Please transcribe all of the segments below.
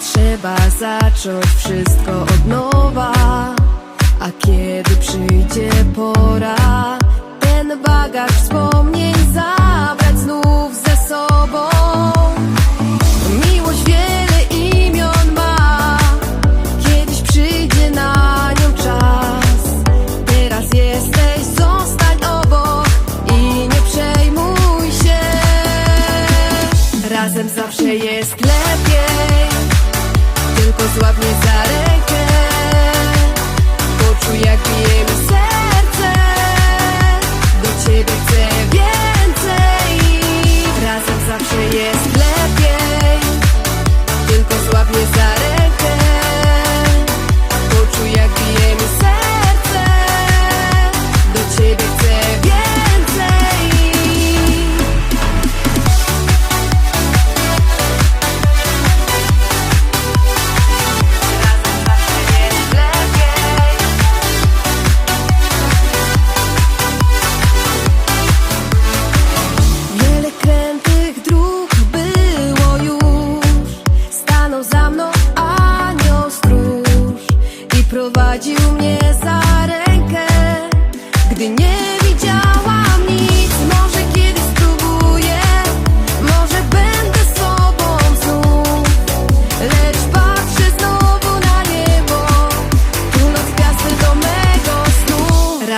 Trzeba zacząć wszystko od nowa A kiedy przyjdzie pora Ten bagaż wspomnień zabrać znów ze sobą. Miłość wiele imion ma Kiedyś przyjdzie na nią czas. Teraz jesteś, zostań obok I nie przejmuj się. Razem zawsze jest lepiej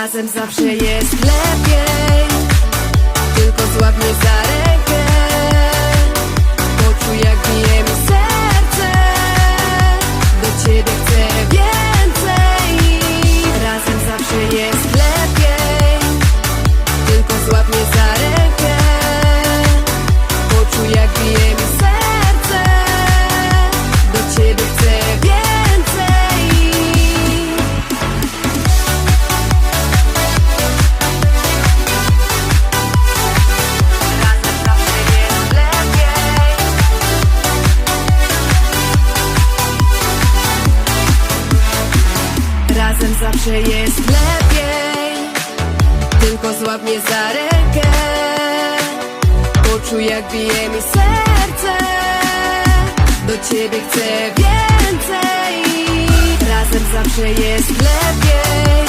Razem zawsze jest lepiej. Tylko złap mnie za rękę. Poczuj jak bije mi serce. Do ciebie zawsze jest lepiej. Tylko złap mnie za rękę. Poczuj jak bije mi serce. Do ciebie chcę więcej. Razem zawsze jest lepiej